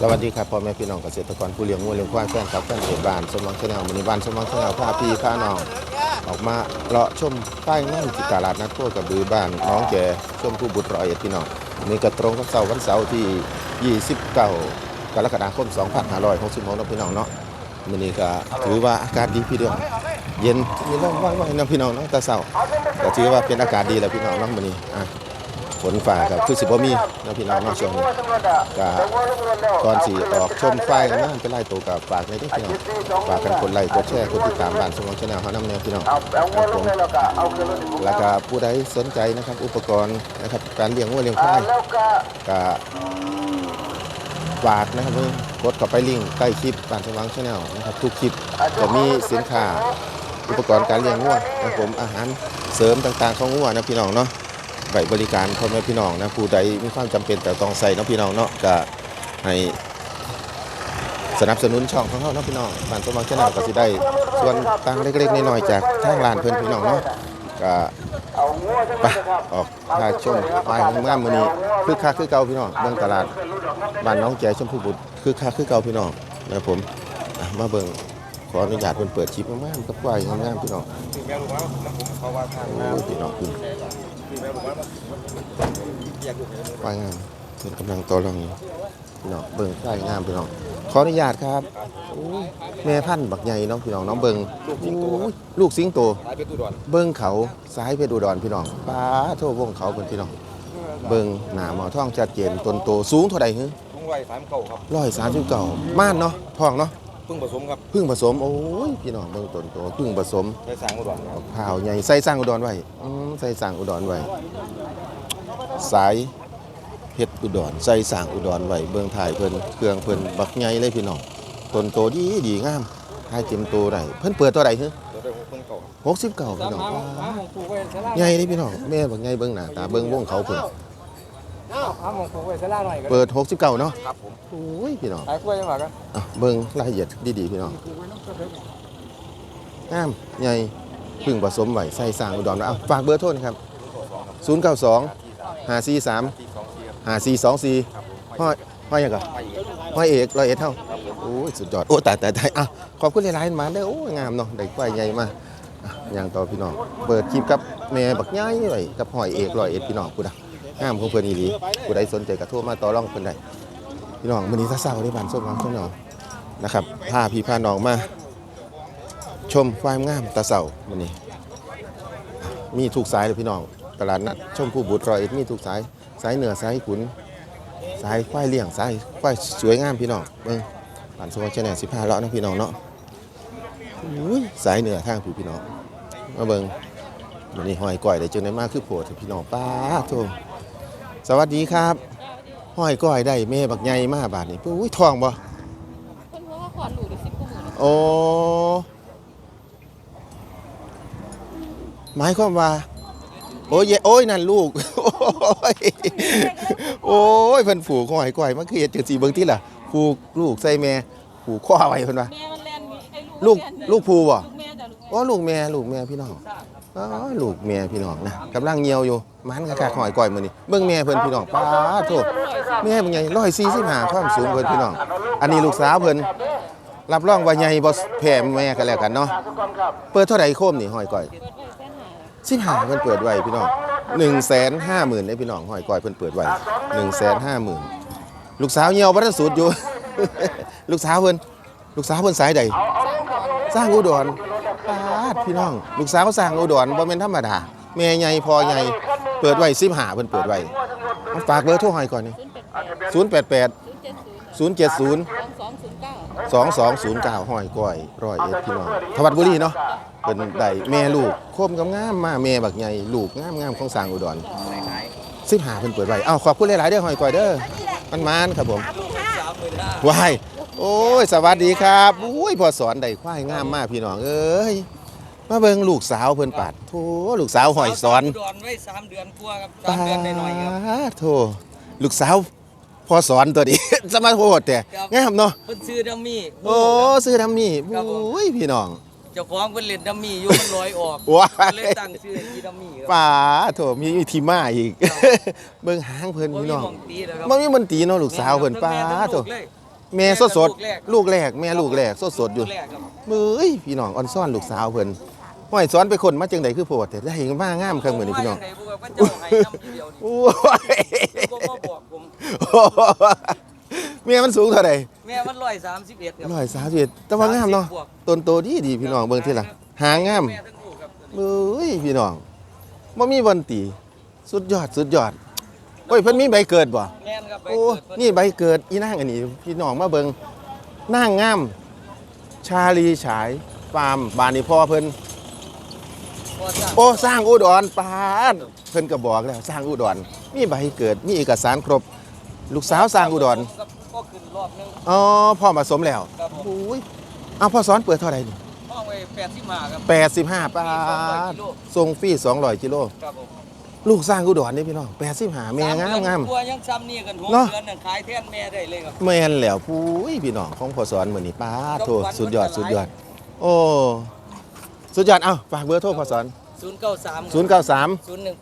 สวัสดีครับพ่อแม่พี่น้องเกษตรกรผู้เลี้ยงวัวเลี้ยงควายแฟนคลับแฟนเพจบ้านสมหวังชาแนลมือนี้บ้านสมหวังชาแนลพาพี่พาน้องออกมาเลาะชมป้ายนั่งที่ตลาดนัดโคกับบือบ้านน้องแก่ชมผู้บุตรร้อยเอ็ดพี่น้องนี่ก็ตรงกับเสาร์วันเสาร์ที่ 29 กรกฎาคม 2566นะพี่น้องเนาะมื้อนี้ก็ถือว่าอากาศดีพี่เดียวเย็นมีลมว่างๆนะพี่น้องเนาะแต่เช้าก็ถือว่าเป็นอากาศดีแล้วพี่น้องเนาะมื้อนี้อะ ฝนฟ้าก็คือสิบ่มีนะพี่น้องเนาะช่วงนี้ก็ก่อนสีออกชมไฟกันนะเป็นไล่ตัวกับฝากในที่พี่น้องฝากกันกดไลค์กดแชร์กดติดตามบ้านสมองชาแนลเขานำแนวพี่น้องครับผมแล้วก็ผู้ใดสนใจนะครับอุปกรณ์นะครับการเลี้ยงวัวเลี้ยงควายก็ฝากนะครับเพิ่งกดเข้าไปลิงก์ใต้คลิปบ้านสมองชาแนลนะครับทุกคลิปจะมีสินค้าอุปกรณ์การเลี้ยงวัวนะครับผมอาหารเสริมต่างๆของวัวนะพี่น้องเนาะ ว้บริการพ่อแม่พี่น้องนะผู้ใดมีความจำเป็นแต่ต้องใส่เนาะพี่น้องเนาะก็ให้สนับสนุนช่องของเขาเนาะพี่น้องบ้านสมบังชาแนลก็สิได้ส่วนต่างเล็กๆน้อยๆจากทางร้านเพิ่อนพี่น้องเนาะก็ไปออกพาชมไปงามๆมื้อนี้คือคักคือเก่าพี่น้องเบิ่งตลาดบ้านน้องแก่ชมพูบุตรคือคักคือเก่าพี่น้องนะผมมาเบิ่งขออนุญาตเพิ่นเปิดคลิปงามๆกับควายงามๆพี่น้องงแม้บอวาผมผมเขาว่าทางโอ้พี่น้องคุณ ถึงแม้บอกว่าอยากดูควายงามเพิ่นกำลังต่อรองอยู่พี่น้องเบิ่งควายงามพี่น้องขออนุญาตครับแม่พันธุ์บักใหญ่เนาะพี่น้องน้องเบิ่งลูกสิงโตเบิ่งเขาซ้ายเพชรอุดรพี่น้องป้าโทษวงเขาเพิ่นพี่น้อง เบิ่งหนาหมอท้องชัดเจนต้นโตสูงเท่าใดฮึทุ่งไว้สามเก่าครับร้อยสามสิบเก้าม่านเนาะท้องเนาะ พิ่งผสมครับเพึ่งผสมโอ้ยพี่น้องเบิ่งต้นโตเพึ่งผสมใช้สางอุดรครับข้าวใหญ่ใส่สร้างอุดรไว้อืมใส่สร้างอุดรไว้สายเพชรอุดรใส่สร้างอุดรไว้เบิ่งถ่ายเพิ่นเครื่องเพิ่นบักใหญ่เลยพี่น้องต้นโตดีดีงามถ่ายเต็มโตได้เพิ่นเปิดตัวใดฮึตัวได้หกเพิ่งเก่าครับหกสิบเก้าพี่น้องว้าใหญ่เลยพี่น้องแม่บักใหญ่เบิ่งหน้าตาเบิ่งวงเขาเพิ่น เอาหมองผูกไว้ซะล่าหน่อยก็เปิดหกสิบเก้าเนาะครับผมโอ้ยพี่น้องขายกล้วยยังไงกันอะเบิ่งรายละเอียดดีๆพี่น้องงามใหญ่พึ่งผสมไว้ใส่สร้างอุดรไว้เอาฝากเบอร์โทรนะครับ 092 543 ที่สองสี่5424ห้อยห้อยหยังก่อนห้อยเอกร้อยเอ็ดเท่าโอ้ยสุดยอดโอ้ตายตายตายอะขอบคุณหลายๆมาเด้อโอ้ยงามเนาะได้ควยใหญ่มากอะอย่างต่อพี่น้องเปิดคลิปกับแม่บักใหญ่ไว้กับห้อยเอกร้อยเอ็ดพี่น้องพูดอะ งามของเพิ่นอีหลีผู้ใดสนใจก็โทรมาต่อรองเพิ่นได้พี่น้องมื้อนี้เช้าๆในบ้านส้มหวังส้มหนองนะครับพาพี่พาน้องมา ชมความงามตะเสามื้อนี้ มีทุกสายเลยพี่น้องตลาดนัดชมผู้บุตรรอยเอ็ดมีทุกสายสายเหนือสายขุนสายควายเลี้ยงสายควายสวยงามพี่น้องเบิ่งผ่านโซเชียลแนลสิบห้าเลาะนะพี่น้องเนาะอุ้ยสายเหนือทางพี่พี่น้องมาเบิ่งวันนี้หอยก้อยได้จนได้มากคือโผล่พี่น้องป้าโท สวัสดีครับหอยก้อยได้แม่บักใหญ่มาบาทนี่อุ้ยทองบ่เพิ่นว่าเขาขอหลูได้สิบกว่าหมื่นโอ้หมายความว่า โอ้ยเยโอ้ยนั่นลูก โอ้ยโอ้ยเพิ่นผูกหอยก้อยมันคือเฮ็ดจังซี่เบิ่งติล่ะผูกลูกใส่แม่ผูกข้อไว้เพิ่นว่าแม่มันแลนมีไอ้ลูกแนมีลูกภูบ่ลูกแม่จ้ะลูกแม่ โอ้ลูกแม่ลูกแม่พี่น้องอ๋อลูกแม่พี่น้องนะกำลังเหี่ยวอยู่มันกะคักหอยก้อยมือนี้เบิ่งแม่เพิ่นพี่น้องป้าโทษแม่เป็นไง145ความสูงเพิ่นพี่น้อง อันนี้ลูกสาวเพิ่นรับรองว่าใหญ่บ่แพ้แม่กันแล้วกันเนาะเปิดเท่าไหร่โคมนี่หอยก้อยสิบห้าเพิ่นเปิดไว้พี่น้องหนึ่งแสนห้าหมื่นได้พี่น้องหอยก้อยเพิ่นเปิดไว้หนึ่งแสนห้าหมื่นลูกสาวเหี่ยวบ่ทันสุดอยู่ ลูกสาวเพิ่นลูกสาวเพิ่นสายใดสร้างอุดร ดพี่น้อง ลูกสาวสร้างอุดรบ่แม่นธรรมดาแม่ใหญ่พอใหญ่เปิดไว้15เพิ่นเปิดไว้ฝากเบอร์โทรหอยก่อนนี่ศูนย์แปดแปดศูนย์เจ็ดศูนย์สองสองศูนย์เก้าหอยก้อยร้อยเอ็ดพี่น้องทวัดบุรีเนาะเป็นได้แม่ลูกโคมกำงามมาแม่บักใหญ่ลูกงามงามของสร้างอุดรสิบหาเพิ่นเปิดไว้อ้าวขอบคุณหลายๆเด้อหอยก้อยเด้อมันมานครับผมวายโอ้ย สวัสดีครับอุ้ยพอสอนได้ควายงามมากพี่น้องเอ้ย มาเบิ่งลูกสาวเพิ่นปัดโธลูกสาวหอยสอนดอนไว้สามเดือนกว่าครับสามเดือนได้หน่อยครับปาดโธลูกสาวพอสอนตัวนี้ สมาโหดแต่ครับงามเนาะเพิ่นซื้อดัมมี่โอ้ซื้อทำนี่ครับผมโอ้ยพี่น้องเจ้าของเพิ่นเล่นดัมมี่อยู่มันลอยออกว้ายเลยตั้งชื่อที่ดัมมี่ครับป่าโถมีมีทีมาอีก เบิ่งหางเพิ่นบ่พี่มีน้องหมองตีแล้วครับบ่มีมันตีเนาะลูกสาวเพิ่นป้าแม่ทั้งโถลูกเลยแม่สดสดลูกแรกลูกแรกแม่ลูกแรกสดสดอยู่ลูกแรกครับมือเอ้ยพี่น้องอ่อนซ่อนลูกสาวเพิ่น ห้อยสอนไปคนมาจังไดคือโพดแต่ได้มางามเครื่องเหมือนนี่พี่น้องว่าจัใดพวกเขาเจ้าให้น้ำทีเดียวนี่โอ้ยบ่มาบอกผมเมียมันสูงเท่าไหร่แม่มันร้อยสามสิบเอ็ดครับ ร้อยสามสิบแต่ว่างามเนาะ30บวก ต้นโตดีดีพี่น้องเบิ่งทีละหางงามแม่ทั้งลูกครับมือเอ้ยพี่น้องบ่มีบนตีสุดยอดสุดยอดโอ้ยเพิ่นมีใบเกิดบ่ แม่นครับไปโอ้เกิดเพิ่นี่ใบเกิดอีนางอันนี้พี่น้องมาเบิงนางงาม ชาลีฉายฟาร์มบานนี้พ่อเพิ่นพอจ้าง โอ้สร้างอุดรปาดเพิ่นก็บอกแล้วสร้างอุดรมีใบเกิดมีเอกสารครบ ลูกสาวสร้างอุดรครับก็ขึ้นรอบนึงอ๋อพ่อมาสมแล้วครับผมอุ้ยเอาพ่อสอนเปิดเท่าไหร่นี่ห้องไว้แปดสิบห้าครับ85ปาดส่งฟรี200กิโลครับผมลูกสร้างอุดรนี่พี่น้อง85แม่งามงามกลัวยังซ้ำนี่กันหกเนาะเดือนน่ะขายแทนแม่ได้เลยครับแม่นแล้วปุ้ยพี่น้องของพ่อสอนมื้อนี้ป้าดโทสุดยอดสุดยอด โอ้ สุดยอดเอ้าฝากเบอร์โทรพ่อสอนศูนย์เก้าสาม093ศูนย์หนึ่ง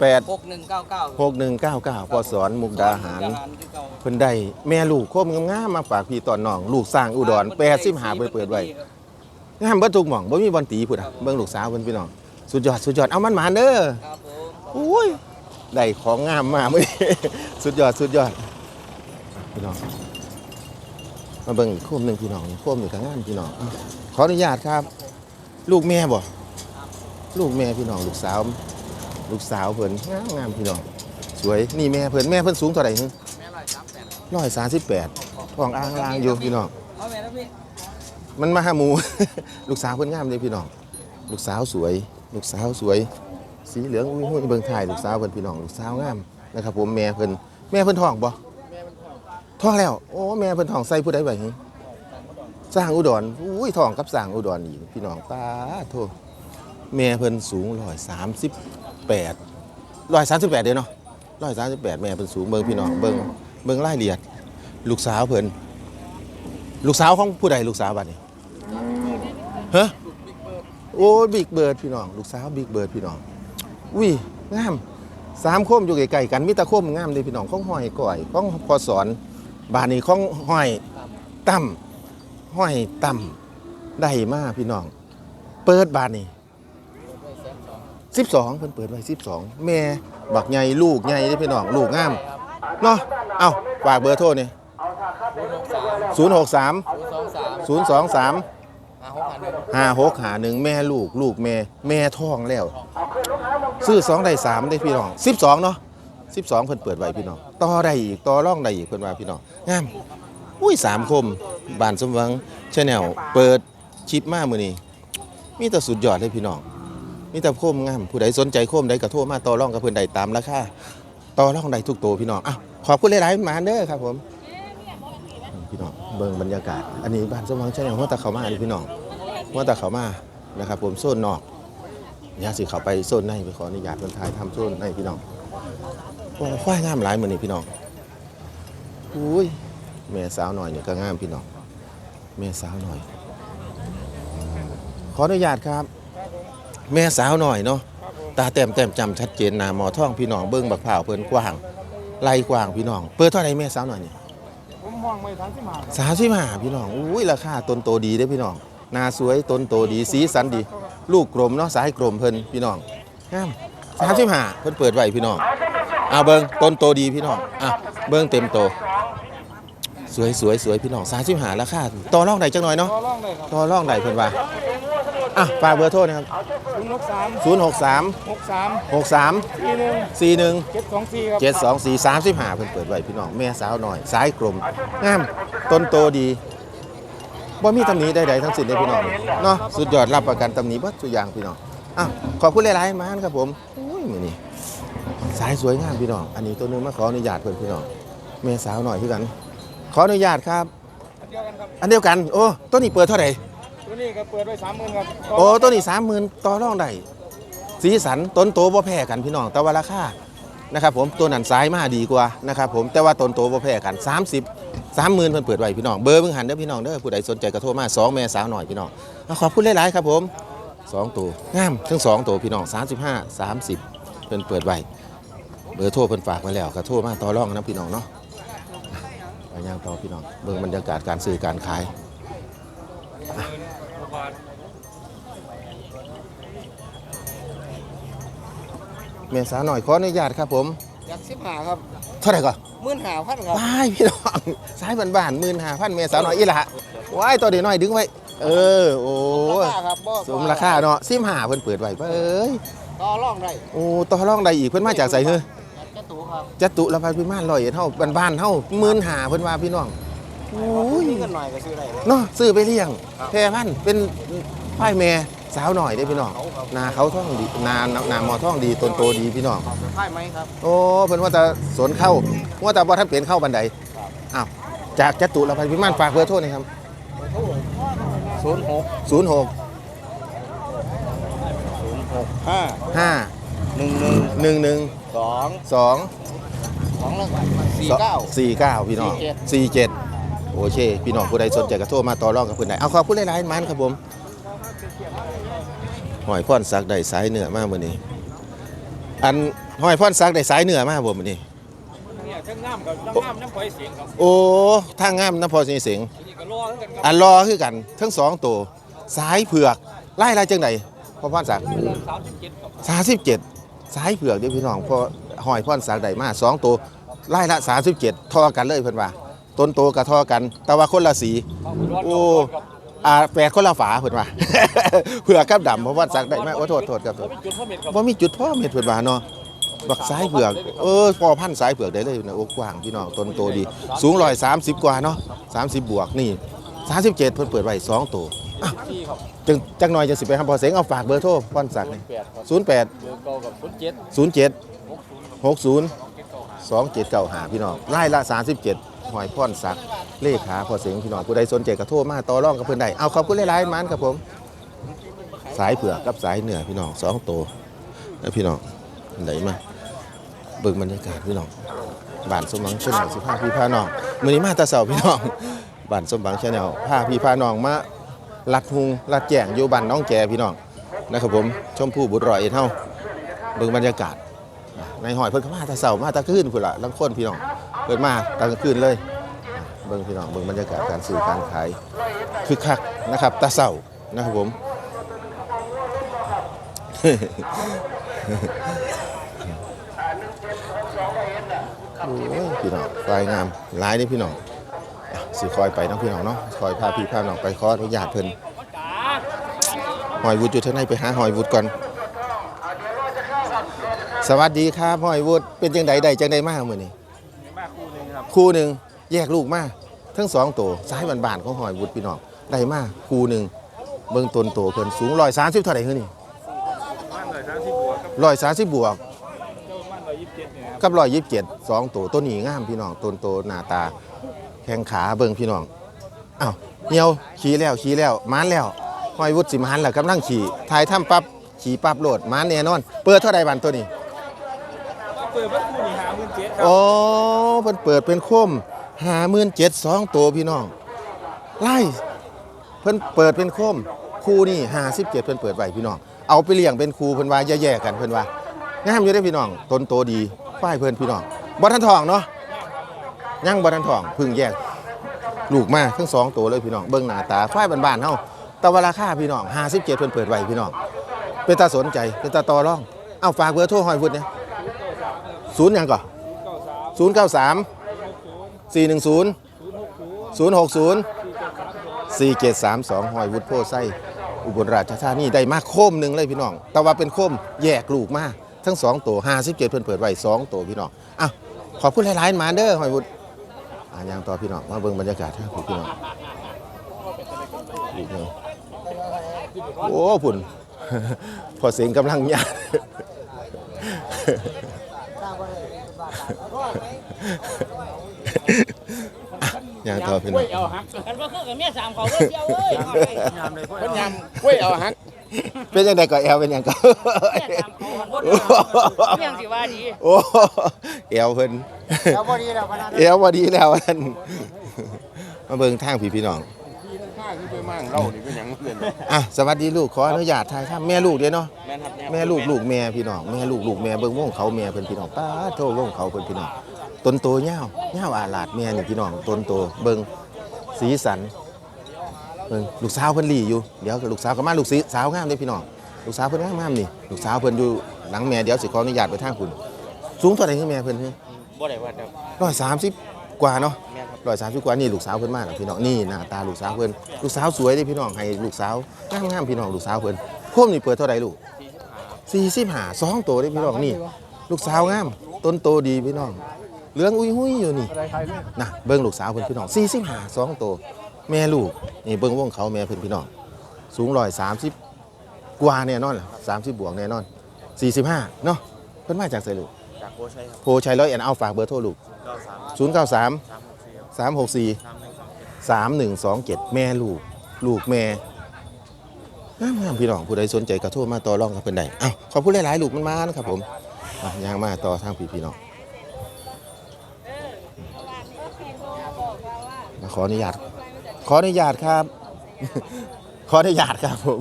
แปด018 หกหนึ่งเก้าเก้า6199พ่อสอนมุกดาหารที่เก่าเพิ่นได้แม่ลูกโคมงามๆมาฝากพี่ตอนน้อง ลูกสร้างอุดร85เปิดเปิดไว้งามเบิดทุกหม่องบ่มีบ่อนตีพุ่นอะเบิ่งลูกสาวเพิ่นพี่น้องสุดยอดสุดยอดเอามันหมานเด้อครับผมอุ้ยได้ของงามมามื้อนี้ สุดยอดสุดยอดพี่น้องมาเบิ่งอีกโคมหนึงพี่น้องโคมนี่ก็งามพี่น้องอะขออนุญาตครับ ลูกแม่บ่ลูกแม่พี่น้องลูกสาว ลูกสาวเพิ่นงามงามพี่น้องสวยนี่แม่เพิ่นแม่เพิ่นสูงเท่าไหร่ฮึแม่ร้อยสามแปดร้อยสามสิบแปดท้องอ่างลางอยู่พี่น้องเอาแม่นะพี่มันมาหาหมู ลูกสาวเพิ่นงามเลยพี่น้องลูกสาวสวย ลูกสาวสวย สีเหลืองอุ้ยหุ้ยเบิ่งถ่ายลูกสาวเพิ่นพี่น้องลูกสาวงามนะครับผมแม่เพิ่นแม่เพิ่นท้องบ่ท้องแล้วโอ้แม่เพิ่นท้องใส่ผู้ใดไว้หึ สร้างอุดรอุ้ยทองกับสร้างอุดรอีกพี่น้องป้าโทแม่เพิ่นสูงร้อยสามสิบแปดร้อยสามสิบแปดเด้เนาะร้อยสามสิบแปดแม่เพิ่นสูงเบิ่งพี่น้องเบิ่งเบิ่งรายละเอียด ลูกสาวเพิ่นลูกสาวของผู้ใดลูกสาวบัดนี้ฮะโอ้บิ๊กเบิร์ดพี่น้องลูกสาวบิ๊กเบิร์ดพี่น้องอุ้ยงามสามโคมอยู่ไกลๆกันมีแตะโคมงามเลยพี่น้องข้องห้อยก่อยข้องพอสอนบานนี้ข้องห้อยตั้ม ห้อยตั้มได้มาพี่น้อง เปิดบานนี้สิบสองเพิ่นเปิดไว้สิบสองแม่บักใหญ่ลูกใหญ่เด้พี่น้องลูกงามเนาะเอาฝากเบอร์โทรนี่ศูนย์หกสามศูนย์สองสามห้าหกหาหนึ่งห้าหกหาหนึ่งแม่ลูกลูกแม่แม่ท้องแล้ว ซื้อสองได้สามได้พี่น้องสิบสองเนาะสิบสองเพิ่นเปิดไว้พี่น้องต่อได้อีกต่อร่องได้อีกเพิ่นว่าพี่น้องงาม อุ้ยสามคมบานสมหวังชาแนลเปิดชิปมากมือนี้มีแต่สุดยอดเลยพี่น้องมีแต่โคมงามผู้ใดสนใจโคมใดก็โทรมาต่อร่องกับเพิ่นใดตามราคาต่อร่องใดทุกตัวพี่น้องอะขอบคุณหลายๆมาเด้อครับผมพี่น้องเบิ่งบรรยากาศ อันนี้บ้านสมหวังชาแนลหัวตะเขามาพี่น้องหัวตะเขามานะครับ ผมโซนนอกอยาสิเขาไปโซนในไปขออนุญาตคนไทยทำโซนในพี่น้องโอ้ควายงามหลายมือนี่พี่น้องอุ้ย แม่สาวหน่อยเนี่ยก็งามพี่น้องแม่สาวหน่อย ขออนุญาตครับ แม่สาวหน่อยเนาะตาแต้มแต้มจำชัดเจนหนาหมอท่องพี่น้องเบิ้งบักเผาวเพิ่นกว้างไล่กว้างพี่น้องเปิดเท่าไหรแม่สาวหน่อยนี่ผมห้องไม่ทันที่มาสามสิบห้าพี่น้องอุ้ยราคาต้นโตดีเด้อพี่น้องหนาสวยต้นโตดีสีสันดี ลูกกลมเนาะสายกลมเพิ่นพี่น้องงามสามสิบห้าเพิ่นเปิดไว้พี่น้องอ่าเบิ่งต้นโตดีพี่น้องอะเบิ่งเต็มโต สวยสวยสวยพี่น้องสามสิบห้าราคาต่อรองได้จังหน่อยเนาะต่อร่องเลยครับต่อรองได้เพิ่นว่าอะฝากเบอร์โทรนะครับศูนย์หกสามศูนย์หกสามหกสามหกสามสี่หนึ่งสี่หนึ่งเจ็ดสองสี่ครับเจ็ดสองสี่สามสิบห้าเพิ่นเปิดไว้พี่น้องแม่สาวหน่อยสายกลมงามต้นโตดีบ่มีตำหนิใดๆทั้งสิ้นเลยพี่น้องเนาะสุดยอดรับประกันตำหนิเบัดทุกอย่างพี่น้องอ้าวขอบคุณหลายๆมาครับผมอุ้ยมื้อนี้สายสวยงามพี่น้อง อันนี้ตัวหนึงมาขออนุญาตเพิ่นพี่น้องแม่สาวหน่อยคือกัน ขออนุญาตครับ เดียวกันครับอันเดียวกัน โอ้ตัวนี้เปิดเท่าไหร่ตัวนี้ก็เปิดไว้สามหมื่นครับโอ้ตัวนี้30,000ต่อรองได้สีสันต้นโตบ่แพ้กันพี่น้องแต่ว่าราคานะครับผมตัวนั้นซ้ายมาดีกว่านะครับผมแต่ว่าตนโตบ่แพ้กัน 30 30,000เพิ่นเปิดไว้พี่น้องเบอร์เพิ่งหันเด้อพี่น้องเด้อผู้ใดสนใจก็โทรมา2แม่สาวหน่อยพี่น้องอะขอบคุณหลายๆครับผม2ตัวงามทั้ง2ตัวพี่น้อง35 30 เพิ่นเปิดไว้เบอร์โทรเพิ่นฝากไว้แล้วก็โทรมาต่อรองนะพี่น้องเนาะ ไปย่างต่อพี่น้องเบิ่งบรรยากาศการซื้อการขายอะเมษาหน่อยขออนุญาตครับผมอยากสิบหาครับเท่าไหร่ก่อนมื่นหาพันครับว้ายพี่น้องสายบ้านๆหมื่นห้าพันเมษาหน่อยอีหละว้ายตัวเดียวน้อยดึงไว้ เออโอ้ราคาครับบ่สมราคาเนาะซิมหาเพิ่นเปิดไว้เอ้ยต่อรองได้โอ้ต่อรองใดอีกเพิ่นมาจากไสเฮ้อ จะตูครับจตุรพันธ์พิมานร้อยเอ็ดเฮาบ้านๆเฮาหมื่นห้าเพิ่นว่าพี่น้องโอ้ยมีเงินหน่อยก็ซื้อได้เลยเนาะซื้อไปเลี้ยงแพรพันธุ์เป็นพ่ายแม่สาวหน่อยได้อพี่น้องนาเขาท่องดีนานาหมอท่องดีต้นโตดีพี่น้องใช่ไหมครับโอ้เพิ่นว่าจะสวนเข้าว่าแต่บ่ทันเปลี่ยนเข้าบันไดอ้าวจากจตุรพันธ์พิมานฝากเบอร์โทรหน่อยครับศูนย์หก06ศูนย์หกห้า5 หนึ่งหนึ่ง1 1สอง2สองแล้วสี่เก้า49พี่น้อง47โอเค พี่น้องผู้ใดสนใจก็โทรมาต่อรองกับเพิ่นได้เอาขอบคุณหลายๆมันครับผมหอยพรซักได้สายเหนือมากมื้อนี้ อันหอยพรซักได้สายเหนือมากบ่มื้อนี้เนี่ยทั้งงามกับทั้งงามน้ำไฟเสียงครับโอ้ทางงามน้ำพอสีเสียงนี่ก็รอทั้งกันครับอันรอคือกัน ทั้งสองตัวสายเผือกไล่ไล่จังไดพ่อพรศักดิ์สามสิบเจ็ดครับสามสิบเจ็ด สายเผือกเดี๋ยวพี่น้องพอหอยพรศักดิ์ได้มาสองตัวไล่ละสามสิบเจ็ดทอกันเลยเพิ่นว่า ต้นโตกับทอกัน แต่ว่าคนละสี โอ้อ่าแปดคนละฝาเพิ่นว่า เผือกกับดำเพราะว่าศักได้ไหมโอ้โทษโทษครับผมบว่ามีจุดพ่อเม็ดเพิ่นว่าเนาะบักสายเผือกเออพอพันสายเผือกได้เลยนะโอ้กว้างพี่น้องต้นโตดี สูงร้อยสามสิบกว่าเนาะสามสิบบวกนี่สามสิบเจ็ดเพิ่นเปิดไว้สองตัว อ้าวที่ครับจังจังหน่อยจะสิไปทำพอเสียงเอาฝากเบอร์โทรป้อนสักดิ์แปดครับศูนย์แปดเบอร์เก่ากับศูนย์เจ็ดศูนย์เจ็ดหกศูนย์หกศูนย์สองเจ็ดเก้าหาพี่น้องไล่ละสามสิบเจ็ดหอยพ่อนสักดิ์เลขาพอเสียงพี่น้องผู้ใดสนใจก็โทรมาต่อรองกับเพื่อนได้เอาขอบคุณหลายๆมันครับผม สายเผือกกับสายเหนือพี่น้องสองตัวแล้วพี่น้องไหนมาเบิ่งบรรยากาศพี่น้องบ้านสมหวังชาแนลสิพาพี่พาน้องมื้อนี้มาแตาเสาพี่น้องบ้านสมหวังชาแนลพาพี่พาน้องมา ลัดหุงลัดแจงอยู่บ้านน้องแกพี่น้องนะครับผมชมพู่บุตรรอยเอ็ดเฮาเบิ่งบรรยากาศในหอยเพิ่นก็มาตาเสามาตาคืนพุ่นละลังคนพี่น้องเพิ่นมาตาคืนเลยเบิ่งพี่น้องเบิ่งบรรยากาศการซื้อการขายคึกคักนะครับตาเสานะครับผมโอ้พี่น้องควายงามหลายนี่พี่น้อง สิคอยไปน้องพี่น้องเนาะคอยพาพี่พาน้องไปขออนุญาตเพิ่นหอยวุฒอยู่ทางในไปหาหอยวุฒก่อน สวัสดีครับหอยวุฒเป็นจังใดใดจังใดมากมื้อนี้คู่หนึงครับคู่หนึ่งแยกลูกมาทั้งสองตัวซ้ายบานๆของหอยวุฒพี่น้องได้มากคู่หนึ่งเบิ่งต้นโตเพิ่นสูง130เท่าไหร่เฮ้อนี่บ้านเลยทั้งที่บัวกับ130บวกเจ้าบ้านเลยยี่สิบเจ็ดเนี่ยครับกับร้อยยิบเจ็ดสองตัวตัวนี้งามพี่น้องต้นโตหน้าตา แข้งขาเบิ่งพี่น้องอ้าวเหี่ยวขี่แล้วขี่แล้วมานแล้วห้อยวุฒิสิมานแล้วกำลังขี่ทายถ้ำปั๊บขี่ปั๊บโหลดมานแน่นอน เปิดเท่าใดบันตัวนี้เปิดบ้านคู่นี่หาหมื่นเจ็ดครับโอ้เพิ่นเปิดเป็นโคมหาหมื่นเจ็ดสองตัวพี่น้องไล่เพิ่นเปิดเป็นโคมคู่นี่ห้าสิบเจ็ดเพิ่นเปิดไว้พี่น้องเอาไปเลี้ยงเป็นคู่เพิ่นว่าแย่ๆกันเพิ่นว่างามอยู่ได้อพี่น้องต้นโตดีควายเพิ่นพี่น้องบ่ทันทองเนาะ ยังบ่ทันทองพึ่งแยก ลูกมาทั้งสองตัวเลยพี่น้องเบิ่งหน้าตาควายบ้านๆเฮาแต่ว่าราคาพี่น้อง57เพิ่นเปิดไว้พี่น้องเป็นตาสนใจเป็นตาต่อรอง เอาฝากเบอร์โทรหอยวุฒิเนี่ยศูนย์ยังก่อศูนย์เก้าสาม093 410 060 4732หกศูนย์สี่เจ็ดสามสองหอยวุฒิโพไส้อุบลราชธานีได้มาโคมหนึ่งเลยพี่น้อง แต่ว่าเป็นโคมแยกลูกมาทั้งสองตัว57เพิ่นเปิดไว้สองตัวพี่น้องอะขอบคุณหลายๆมาเด้อหอยวุฒิ อ่ายังต่อพี่น้องมาเบิ่งบรรยากาศครับพี่น้องอีกหนึ่งโอ้พุ่น พอเสียงกำลังยากยังต่อพี่น้อง กันว่าคือกับเมียสามเขาก็เที่ยวเอ้ยเพิ่นยำกล้วยเอาหัก เป็นยังไงก็แอลเป็นยังก็เมียสามเขาคนเดียวยังสิว่าดีโอ้แอลเพิ่นเอาพอดีแล้วพนันแอลพอดีแล้วอันมาเบิ่งทางพี่พี่น้องข้าคือไปมั่งเรานี่เป็นหยังเพื่อนอะสวัสดีลูกขออนุญาตถ่ายครับแม่ลูกเด้อเนาะแม่นครับแม่ลูกลูกแม่พี่น้องแม่ลูกลูกแม่เบิ่งวงเขาแม่เพิ่นพี่น้องป้าดโทษวงเขาเพิ่นพี่น้องต้นโตเงาวเงาวอาลาดแม่นี่พี่น้องต้นโตเบิงสีสัน เบิงลูกสาวเพิ่นหลีอยู่เดี๋ยวลูกสาวก็มาลูกสีสาวงามเด้พี่น้องลูกสาวเพิ่นงามงามนี่ลูกสาวเพิ่นอยู่หลังแม่เดี๋ยวสิขออนุญาตไปทางคุณสูงเท่าไหร่คือแม่เพิ่นบ่ได้ว่าครับร้อยสามสิบกว่าเนาะแม่ครับร้อยสามสิบกว่านี่ลูกสาวเพิ่นมากพี่น้องนี่หน้าตาลูกสาวเพิ่นลูกสาวสวยเด้พี่น้องให้ลูกสาวงามงามพี่น้องลูกสาวเพิ่นพวกนี่เปิดเท่าไหร่ลูกสี่สิบห้าสองตัวเด้พี่น้องนี่ ลูกสาวงามต้นโตดีพี่น้องเหลืองอุ้ยหุ้ยอยู่นี่นะเบิ้งลูกสาวเพิ่นพี่น้องสี่สิบห้าสองโตว แม่ลูกนี่เบิ้งวงเขาแม่เพิ่นพี่น้องสูงร้อยสามสิบกว่าแน่นอนล่ะสามสิบบวกแน่นอนสี่สิบห้าเนาะเพิ่นมาจากไสลูกจากโคชัยครับโพชัยร้อยแอนเอาฝากเบอร์โทรลูก93ศูนย์เก้าสาม364สามหกสี่สามหนึ่งสองเจ็ดแม่ลูก ลูกแม่งามงามพี่น้องผู้ใดสนใจกระโทรมาต่อรองกับเพิ่นได้อ้าวขอบคุณหลายๆลูกมันมานะครับผมอะยางมาต่อทางพี่พี่น้องมาขออนุญาต ขออนุญาตครับ ขออนุญาตครับผม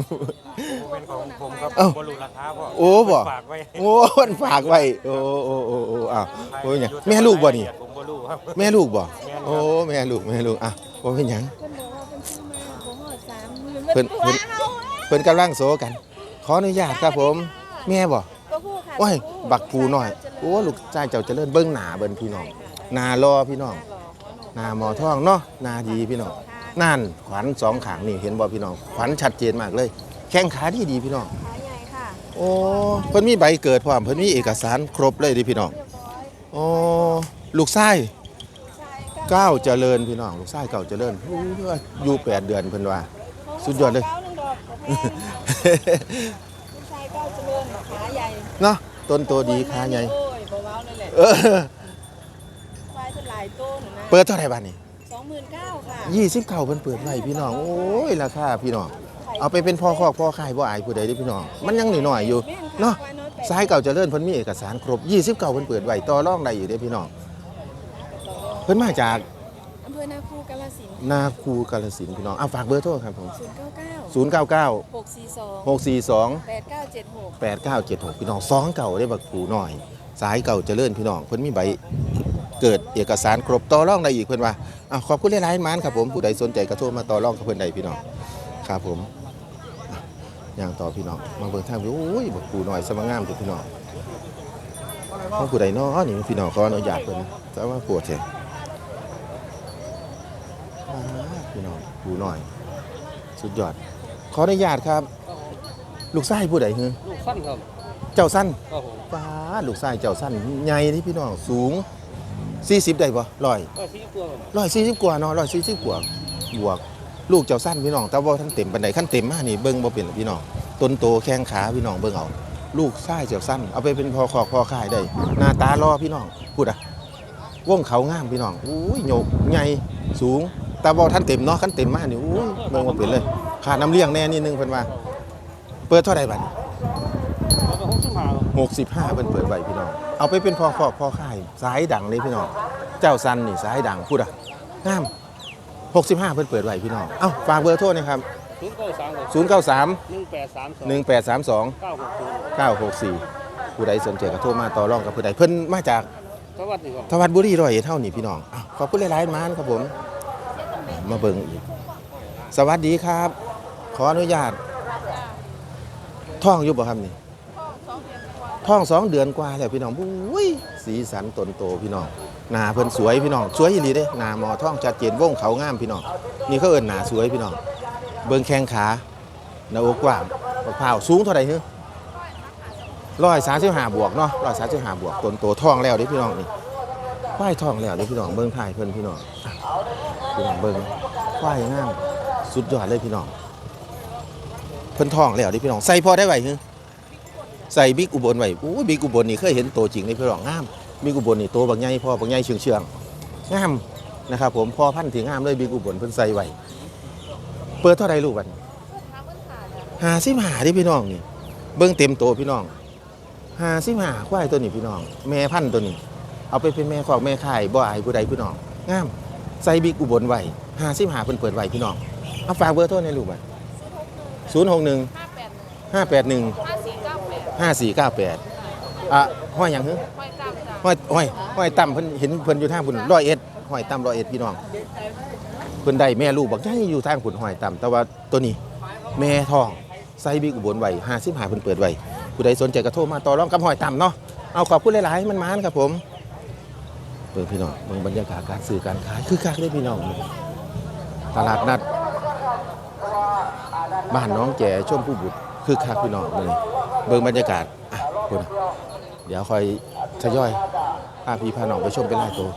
เป็นของผมครับเอ้า บรูราคาพ่อโอ้บ่ฝากไว้โอ้มันฝากไว้โอ้โอ้โอ้โอ้อ้าวโอ้ยเนี่ยแม่ลูกบ่นี่ ผมบ่รู้ครับ แม่ลูกบ่ โอ้ แม่ลูก แม่ลูก อะว่าเป็นหยัง เพิ่นบอกว่าเพิ่นซื้อมาบ่ฮอดสามหมื่นเพิ่นเพิ่นเพิ่นกำลังโซกัน ขออนุญาตครับผม แม่บ่ก็พูดค่ะโอ้ย บักปูหน่อย โอ้ลูกชายเจ้าเจริญเบิ่งหน้าเบิ่นพี่น้องหน้ารอพี่น้องหน้าหมอทองเนาะหน้าดีพี่น้อง นั่นขวัญสองขางนี่เห็นบ่พี่น้องขวัญชัดเจนมากเลย แข้งขาดีดีพี่น้องขาใหญ่ค่ะโอ้เพิ่นมีใบเกิดพร้อมเพิ่นมีเอกสารครบเลยดิพี่น้องเรียบร้อยโอ้ลูกชายใช่ก็ก้าวเจริญพี่น้อง ลูกชายเก้าวเจริญโอ้ยอยู่แปดเดือนเพิ่นว่า สุดยอดเลย ก้าวหนึ่งดอกก็แพงลูกชายก้าวเจริญขาใหญ่เนาะต้นโตดีขาใหญ่โอ้ยเบาๆนั่นแหละเออควายเป็นหลายต้นนะเปิดเท่าไหร่บาทนี่สอง หมื่นเก้าค่ะยี่สิบเก้าเพิ่นเปิดไว้พี่น้อง โอ้ยราคาพี่น้อง เอาไปเป็นพ่อคอกพ่อขายบ่อายผู้ใดเด้อพี่น้อง มันยังน้อยๆอยู่แม่นค่ะเนาะควายน้อยแปดสายเก่าเจริญเพิ่นมีเอกสารครบ29เพิ่นเปิดไว้ต่อรองได้อยู่เด้อพี่น้อง เพิ่นมาจากอำเภอนาคูกาฬสินธุ์นาคูกาฬสินธุ์พี่น้องอะฝากเบอร์โทรครับผมศูนย์เก้าเก้า099หกสี่สอง642แปดเก้าเจ็ดหก8976พี่น้องสองเก่าได้บักผูหน่อย สายเก่าเจริญพี่น้อง เพิ่นมีใบ เกิดเอกสารครบต่อรองได้อีกเพิ่นว่าอะขอบคุณหลายๆมานครับผมผู้ใดสนใจก็โทรมาต่อรองกับเพิ่นได้พี่น้องครับผมอะย่างต่อพี่น้องมาเบิ่งทางวิวโอ้ยบักผูหน่อยสมงามเด้อพี่น้องของผู้ใดเนาะนี่พี่น้องขออนุญาตเพิ่นแต่ว่าปวดแท้อ่าพี่น้องผูหน่อย สุดยอด ขออนุญาตครับ ลูกชายผู้ใดฮือลูกสั้นครับ เจ้าสั้นครับผมป้าดลูกชายเจ้าสั้นใหญ่ที่พี่น้องสูง 40ได้บ่ร้อยก็ที่ตัวครับร้อยสี่สิบกว่าเนาะร้อยสี่สิบกว่าบวก ลูกเจ้าสั้นพี่น้องแต่ว่าท่านเต็มปันไดขั้นเต็มมากนี่เบิ้งบ่เป็นหรอกพี่น้องต้นโตแข้งขาพี่น้องเบิ้งเอา ลูกชายเจ้าสั้นเอาไปเป็นพอคอกพอค่ายได้ หน้าตารอพี่น้องพูดอะวงเขางามพี่น้องอุ้ยโยกใหญ่สูงแต่ว่าท่านเต็มเนาะขั้นเต็มมากนี่อุ้ยเบิ้งบ่เป็นเลยขาดน้ำเลี้ยงแน่นิดนึงเพิ่นว่า เปิดเท่าไหร่บัดนี้ เอาไปหกสิบ ห้าครับหกสิบห้าเป็นเปิดไว้พี่น้อง เอาไปเป็นพอคอกพอค่ายสายดังเลยพี่น้อง เจ้าซันนี่สายดังพูดอะงามหกสิบห้าเพิ่นเปิดไว้พี่น้อง เอ้าฝากเบอร์โทรหนะครับศูนย์เก้าสามครับศูนย์เก้าสามหนึ่งแปดสามสองหนึ่งแปดสามสองเก้าหกศูนย์เก้าหกสี่ผู้ใดสนใจก็โทรมาต่อรองกับผู้ใดเพิ่นมาจากสวัสดีครับทวัดบุรีร้อยเอ็ดเท่านี่พี่น้องอ้าวขอบคุณหลายๆมานครับผม มาเบิ่งอีก สวัสดีครับ ขออนุญาตท่องอยู่บ่ครับนี่ ท่องสองเดือนกว่าแล้วพี่น้องบุ้ยสีสันตนโตพี่น้องหน้าเพิ่นสวยพี่น้องสวยอีหลีเด้หน้าหมอท่องชัดเจนวงเขางามพี่น้องนี่เขาเอิ้นหน้าสวยพี่น้องเบิ่งแข้งขาหน้าอกกว้างมะพร้าวสูงเท่าไหร่ฮึร้อยสามสิบห้าบวกเนาะร้อยสามสิบห้าบวกตนโตท่องแล้วเด้พี่น้องนี่ควายท่องแล้วเด้พี่น้องเบิ่งถ่ายเพิ่นพี่น้องพี่น้องเบิ่งควายงามสุดยอดเลยพี่น้องเพิ่นท้องแล้วเดิพี่น้องใส่พอได้ไหวฮึ ใส่บิ๊กอุบลไว้โอ้บิ๊กอุบลนี่เคยเห็นตัวจริงในพี่น้องงามบิ๊กอุบลนี่โตบักใหญ่พ่อบักใหญ่เชืองเชืองงามนะครับผมพ่อพันธุ์ที่งามเลยบิ๊กอุบลเพิ่นใส่ไว้เปิดเท่าไรลูกบัดหาสิบหาดิพี่น้องนี่เบิ่งเต็มโตพี่น้องหาสิบหาควายตัวนี้พี่น้อง แม่พันธุ์ตัวนี้ เอาไปเป็นแม่ขอกแม่ข่ายบ่อายผู้ใดพี่น้องงามใส่บิ๊กอุบลไว้หาสิบหาเพิ่นเปิดไว้พี่น้องเอาฝากเบอร์โทรในลูกบัดศูนย์หกหนึ่งห้าแปดหนึ่ง ห้าแปดหนึ่งห้าสี่เก้าแปดห้าสี่เก้าแปดอะห้อยหยังฮึห้อยจ้ามจ้าห้อยห้อยห้อยต่ำเพิ่นเห็นเพิ่นอยู่ทางพุ่นร้อยเอ็ดห้อยต่ำร้อยเอ็ดพี่น้อง เพิ่นได้แม่ลูกบักใหญ่อยู่ทางพุ่นห้อยต่ำแต่ว่าตัวนี้แม่ทองไซบิ๊กอุบลไว้55เพิ่นเปิดไว้ผู้ใดสนใจก็โทรมาต่อรองกับห้อยต่ำเนาะเอาขอบคุณหลายๆมันมานครับผมเบิ่งพี่น้องเบิ่งบรรยากาศการซื้อการขายคือคักเลยพี่น้อง ตลาดนัด บ้านน้องแก่ชมผู้บุตรคือคักพี่น้องเลย เบิ่งบรรยากาศอะคุณเดี๋ยวคอยทยอยพาพี่พาน้องไปชมเป็นไล่ตัว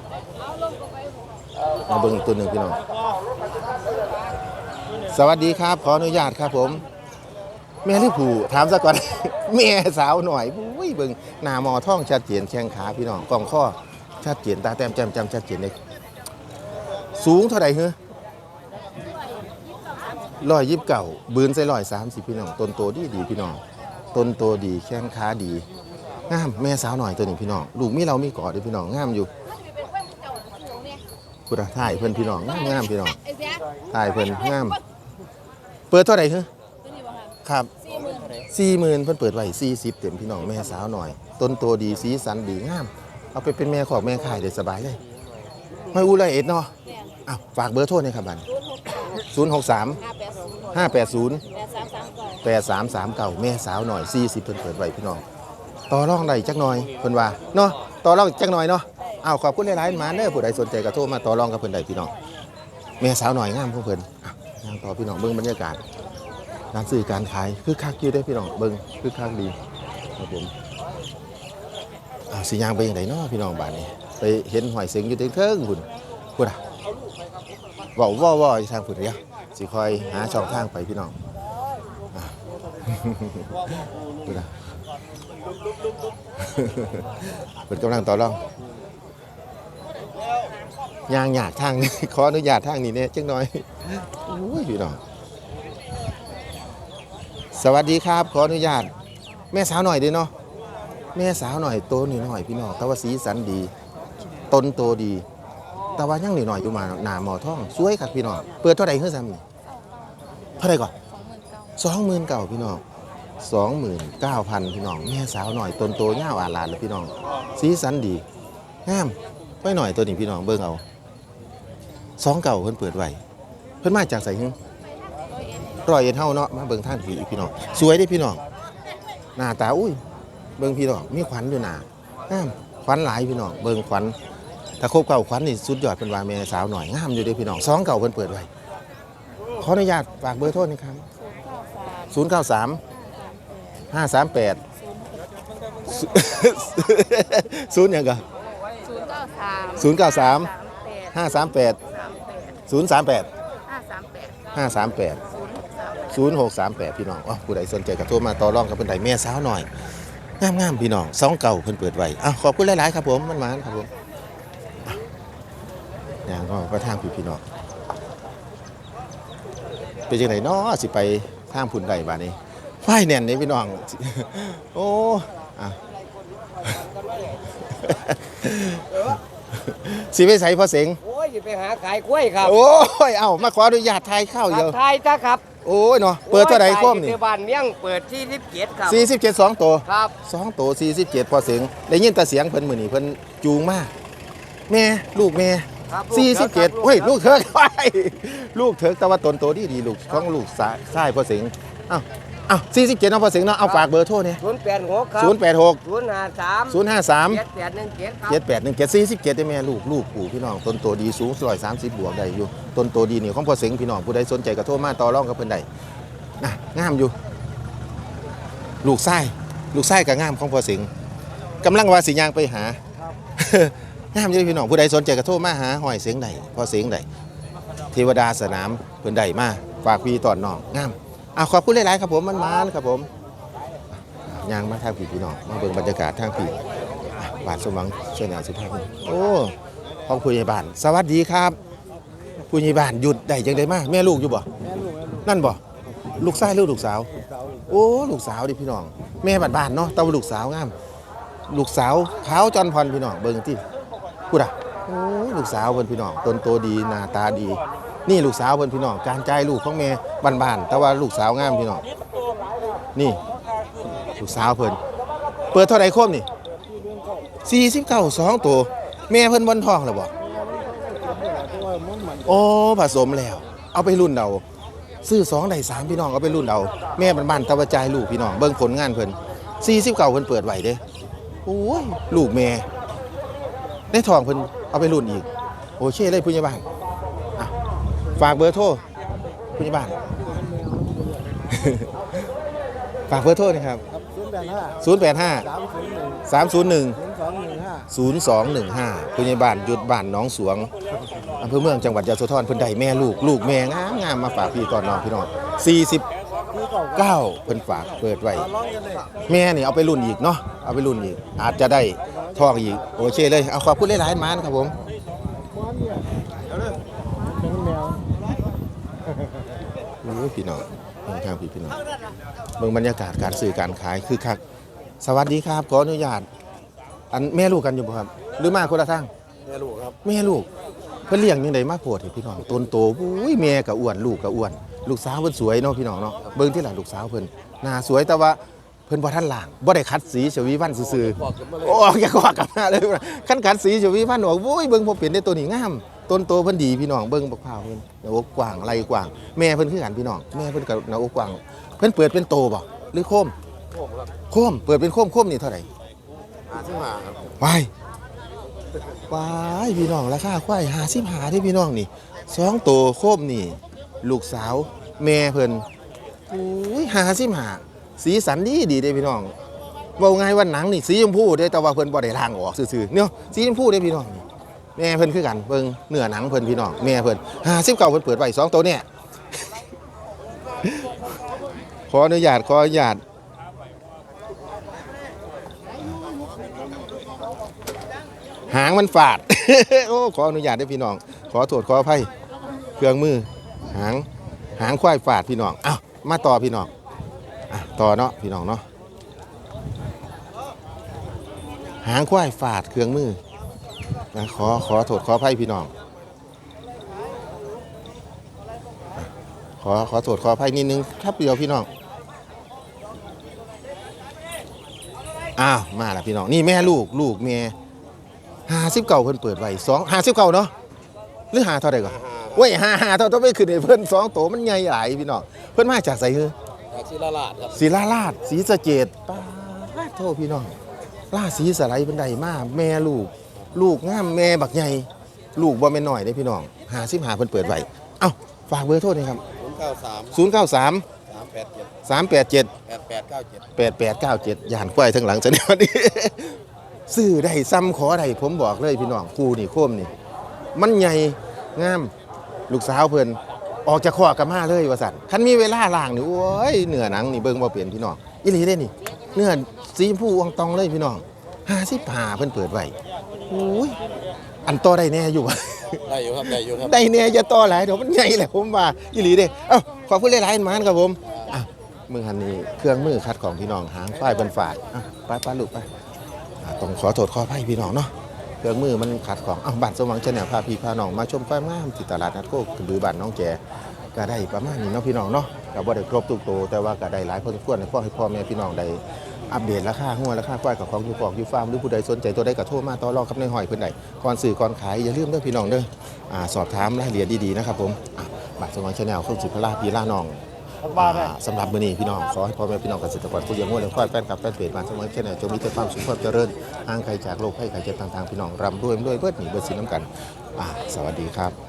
มาเบิ่งอีกตัวหนึ่งพี่น้อง สวัสดีครับ ขออนุญาตครับผม แม่หรือผู้ถามซะก่อน แม่สาวหน่อยอุ้ยเบิ่งหน้ามอท่องชัดเจนแข้งขาพี่น้องกล้องข้อชัดเจนตาแต้มแจ่มแจำชัดเจนเลยสูงเท่าไหร่เฮ้อร้อยยิบเก่าบืนใส่ร้อยสามสิบพี่น้องต้นโตดีดีพี่น้อง ต้นโตดีแข้งขาดีงามแม่สาวหน่อยตัวนี้พี่น้องลูกมีเรามีกอดด้วยพี่น้องงามอยู่พุทธถ่ายเพิ่นพี่น้องงามงามพี่น้องไอ้แจ๊คถ่ายเพิ่นงามเปิดเท่าไหร่คือตัวนี้บ่ค่ะครับสี่หมื่นสี่หมื่นเพิ่นเปิดไว้สี่สิบเต็มพี่น้องแม่สาวหน่อย ต้นโตดีสีสันดีงาม เอาไปเป็นแม่ขอกแม่ขายได้สบายเลยไม่อู้ไรเอ็ดเนาะแม่อ้าวฝากเบอร์โทรหน่อยครับบันศูนย์หกสามศูนย์หกสามห้าแปดศูนย์ห้า แปดสามสามเก่าแม่สาวหน่อยสี่สิบเพิ่นเปิดไว้พี่น้องต่อรองได้จักหน่อยเพิ่นว่าเนาะต่อรองจักหน่อยเนาะอ้าวขอบคุณหลายๆมาเด้อผู้ใดสนใจก็โทรมาต่อรองกับเพิ่นได้พี่น้องแม่สาวหน่อยงามของเพิ่นอะย่างต่อพี่น้องเบิ่งบรรยากาศการซื้อการขายคือคักอยู่เด้พี่น้องเบิ่งคือคักดีครับผมอ้าสิย่างไปจังไดเนาะพี่น้องบ้านนี้ไปเห็นหอยเสียงอยู่เทิงๆพุ่นพุ่นอะว้าว้าวๆอยู่ทางพุ่นเด้อสิคอยหาช่องทางไปพี่น้อง ดูนะเป็นกำลังต่อรองยางหยาดทางนี้ขออนุญาตทางนี้เนี่ยจังหน่อยโอ้ยพี่น้องสวัสดีครับ ขออนุญาต แม่สาวหน่อยด้เนาะแม่สาวหน่อยโตหน่อยหน่อยพี่น้องแต่ว่าสีสันดีต้นโตดี แต่ว่ายังหน่อยหน่อยอยู่มาหนาหมอท่องสวยครับพี่น้องเปิดเท่าไหร่เฮ้ยซ้ำนี่เท่าไหร่ก่อน สองหมื่นเก่าพี่น้องสองหมื่นเก้าพันพี่น้องแม่สาวหน่อยต้นโตเงาอาลานเลยพี่น้อง สีสันดีงามไว้หน่อยตัวนี้พี่น้องเบิ่งเอาสองเก่าเพิ่นเปิดไว้เพิ่นมาจากใส่หึร้อยเอ็ดร้อยเอ็ดเฮาเนาะมาเบิ่งท่านผีพี่น้องสวยเด้พี่น้องหน้าตาอุ้ยเบิ่งพี่น้องมีขวัญอยู่หน้างามขวัญหลายพี่น้องเบิ่งขวัญถ้าครบเก่าขวัญนี่สุดยอดเป็นวาแม่สาวหน่อยงามอยู่เด้พี่น้องสองเก่าเพิ่นเปิดไว้ขออนุญาตฝากเบอร์โทรหนะครับ ศูนย์เก้าสาม093ห้าสามแปดศูนย์หยังก็ศูนย์เก้าสามศูนย์เก้าสามแปดห้าสามแปดสามแปดศูนย์สามแปดห้าสามแปดห้าสามแปดศูนย์หกสามแปดศูนย์หกสามแปดพี่น้องอ๋อผู้ใดสนใจก็โทรมาต่อรองกับเพิ่นใดแม่สาวหน่อยงามงามๆพี่น้องสองเก่าเพิ่นเปิดไว้อะขอบคุณหลายๆครับผมมันมาครับผมอะอย่างก็ประทางพี่พี่น้องเป็นจังไดเนาะสิไป ทางพุ่นใดบ้านี้ไฟแน่นนี่พี่น้อง โอ้อะสิไปใส่พ่อเสงโอ้ยจะไปหาขายกล้วยครับ โอ้ย เอ้ามาขออนุญาตทายข้าวเดียวไทยจ้าครับโอ้ยเนาะเปิดเท่าไหร่ก้มนี่โอ้ยขายอยู่ที่บ้านเมี่ยงเปิดที่ที่เกียรติครับสี่สิบเจ็ดสองตัวครับสองตัวสี่สิบเจ็ดพอเสียงได้ยินแต่เสียงเพิ่นมือนี่เพิ่นจูงมากแม่ลูกแม่ ครับสี่สิบเจ็ดลูกเฮ้ยลูกเถิกไปลูกเถิกแต่ว่าตนโตดีดีลูกของลูกสายใช่พอเสียงเอ้าเอ้าสี่สิบเจ็ดเนาะพอเสียงเนาะเอาฝากเบอร์โทรเนี่ยศูนย์แปดหกครับศูนย์แปดหกศูนย์ห้าสามศูนย์ห้าสามเจ็ดแปดหนึ่งเจ็ดครับเจ็ดแปดหนึ่งเจ็ดสี่สิบเจ็ดได้แม่ลูกลูกปู่พี่น้องต้นโตดีสูงร้อยสามสิบบวกได้อยู่ต้นโตดีนี่ของพ่อเสงพี่น้องผู้ใดสนใจก็โทรมาต่อรองกับเพิ่นได้นะงามอยู่ ลูกไส้ลูกไส้กับงามของพ่อเสงกำลังว่าสิย่างไปหา งามอยู่พี่น้องผู้ใดสนใจก็โทรมาหาหอยเสียงใดพ่อเสียงใดเทวดาสนามเพิ่นใดมาฝากพี่ตอนน้องงามอะขอบคุณหลายๆครับผมมันมาแล้วครับผมย่างมาทางพี่พี่น้องมาเบิ่งบรรยากาศทางพี่บาทสมหวังช่วยงานสุภาพโอ้ห้องผู้ใหญ่บ้าน สวัสดีครับ ผู้ใหญ่บ้านหยุดได้จังได้มาแม่ลูกอยู่บ่นั่นบ่ลูกชายหรือลูกสาว โอ้ลูกสาวดิพี่น้อง แม่บ้านบ้านเนาะแต่ว่าลูกสาวงาม ลูกสาวขาวจอนพรพี่น้องเบิ่งที่ พูดอะโอ้ลูกสาวเพิ่นพี่น้องตนโตดีหน้าตาดี นี่ลูกสาวเพิ่นพี่น้องการใจลูกของแม่บ้านๆแต่ว่าลูกสาวงามพี่น้องนี่ ลูกสาวเพิ่นเปิดเท่าไหร่ครบนี่สี่สิบเก้าสองตัวแม่เพิ่นบนทองแล้วบ่โอ้ผสมแล้ว เอาไปรุ่นเอาซื้อสองได้สามพี่น้องเอาไปรุ่นเอาแม่บ้านๆตะวจายลูกพี่น้องเบิ่งผลงานเพิ่นสี่สิบเก้าเพิ่นเปิดไหวเด้โอ้ยลูกแม่ ได้ทองเพิ่นเอาไปรุ่นอีก โอเคเลยผู้ใหญ่บ้านะฝากเบอร์โทรผู้ใหญ่บ้าน ฝากเบอร์โทรนะครับ085 301 0215ผู้ใหญ่บ้านหยุดบ้านน้องสวงอำเภอเมืองจังหวัดยะโสธรเพิ่นได้แม่ลูกลูกแม่งามงามมาฝากพี่ตอนน้องพี่น้อง49เพิ่นฝากเปิดไว้แม่นี่เอาไปรุ่นอีกเนาะเอาไปรุ่นอีก อาจจะได้ ทองอีกโอเคเลยเอาขอบคุณหลายๆมานครับผมโอ้ยพี่น้องเบิ่งทางพี่พี่น้องเบิ่งบรรยากาศการซื้อการขายคือคักสวัสดีครับขออนุญาตอันแม่ลูกกันอยู่บ่ครับ หรือมาคนละทางแม่ลูกครับแม่ลูกเพิ่นเลี้ยงยังไดมาโพดให้พี่น้องต้นโตอุ้ยแม่ก็อ้วนลูกก็อ้วน ลูกสาวเพิ่นสวยเนาะพี่น้องเนาะเบิ่งที่หลังลูกสาวเพิ่นหน้าสวยแต่ว่า เพิ่นบ่ทันล้างบ่ได้คัดสีชวีวันซื่อๆโอ้ออกจากกว่ากลับมาเลยคันคัดสีชวีวันออกโอ้ยเบิ่งบ่เป็นได้ตัวนี้งามต้นโตเพิ่นดีพี่น้องเบิ่งบักพร้าวเพิ่นหน้าอกกว้างไหล่กว้างแม่เพิ่นคือกันพี่น้องแม่เพิ่นก็หน้าอกกว้างเพิ่นเปิดเป็นโตบ่หรือโคมโอ้ครับโคมเปิดเป็นโคมโคมนี่เท่าไหร่หาซื้อมาครับวายวายพี่น้องราคาควายหาสิบหาที่พี่น้องนี่สองตัวโคบนี่ ลูกสาว แม่เพิ่นโอ้ยหา สีสันดีดีเด้พี่น้องว่าไงว่าหนังนี่สีชมพูเด้แต่ว่าเพิ่นบ่ได้ล้างออกซื่อๆเนาะสีชมพูเด้พี่น้องแม่เพิ่นคือกันเบิ่งเนื้อหนังเพิ่นพี่น้องแม่เพิ่นหาสิบเก้าเพิ่นเปิดไว้สองตัวเนี่ยขออนุญาตขออนุญาตหางมันฝาด โอ้ขออนุญาตด้วยพี่น้อง ขอโทษขออภัยเครื่องมือ หาง หางควายฝาดพี่น้องอ้าวมาต่อพี่น้อง ต่อเนาะพี่น้องเนาะหางควายฝาดเครื่องมือนะขอขอโทษขออภัยพี่น้อง ขอขอโทษขออภัยนิดนึงครับเดียวพี่น้องอ้าวมาล้วพี่น้องนี่แม่ลูกลูกแม่หาสิบเก่าเพิ่นเปิดไว้สองหาสิบเก่าเนาะหรือหาเท่าใดก่อนเว้ยหาหาเท่าต้องไม่ขึ้นให้เพิ่นสองโตมันใหญ่หลายพี่น้องเพิ่นมาจากไสเฮ้อ จากศิลาลาดครับศรีลาลาดศรีสะเกดป้าดโทษพี่น้องล่าศรีสะไลเพิ่นได้มาแม่ลูก ลูกงามแม่บักใหญ่ลูกบ่แม่นน้อยเด้พี่น้องหาสิบหาเพิ่นเปิดไว้เอ้าฝากเบอร์โทษหน่อยครับศูนย์เก้าสาม093 สามแปดเจ็ด387 แปดแปดเก้าเจ็ด8897ย่านควายทั้งหลังซะเนี่ยวันนี้ ซื้อได้ซ้ำขอได้ผมบอกเลยพี่น้องคู่นี่โคมนี่ มันใหญ่งาม ลูกสาวเพิ่น ออกจากคอกกับมาเลยว่าสั่นคันมีเวลาล่างนี่โอ้ยเนื้อหนังนี่เบิ่งบ่เปลี่ยนพี่น้องอีหลีเด้นี่ เนื้อสีชมพูอองตองเลยพี่น้อง55เพิ่นเปิดไว้โอ้ยอันต่อได้แน่อยู่ ได้อยู่ครับได้อยู่ครับได้แน่จะต่อหลายเดี๋ยวมันใหญ่แหละผมว่าอีหลีเด้เอ้าขอบคุณหลายๆหมานครับผมอะมือหันนี้เครื่องมือคัดของพี่น้องหางฝ้ายเพิ่นฝาดอะไปไปลูกไปอะต้องขอโทษขออภัยพี่น้องเนาะ เครื่องมือมันขัดของอ้าบ้านสมหวังชาแนลพาพี่พาน้องมาชมความงามที่ตลาดนัดโคกระบือบ้านน้องแจก็ได้ประมาณนี้เนาะพี่น้องเนาะก็บ่ได้ครบทุกตัวแต่ว่าก็ได้หลายพอสมควรให้พ่อให้พ่อแม่พี่น้องได้อัปเดตราคาหัวราคาควายกับของยู่ปอกยู่ฟาร์มหรือผู้ใดสนใจตัวใดก็โทรมาต่อรองกับในหอยเพิ่นได้ก่อนสื่อก่อนขายอย่าลืมเด้อพี่น้องเด้อสอบถามรายละเอียดดีๆนะครับผมบ้านสมหวังชาแนลคุณสุภราพีล่าน้อง สำหรับมื้อนี้พี่น้องขอให้พ่อแม่พี่น้องเกษตรกรผู้เลี้ยงวัวเลี้ยงควายแฟนคลับแฟนเพจมาสมัยแค่ไหนจงมีแต่ความสุขความเจริญห่างไกลจากโรคภัยไข้เจ็บต่างๆพี่น้องร่ำรวยรวยเบิดหนีเบิดสินน้ำกันสวัสดีครับ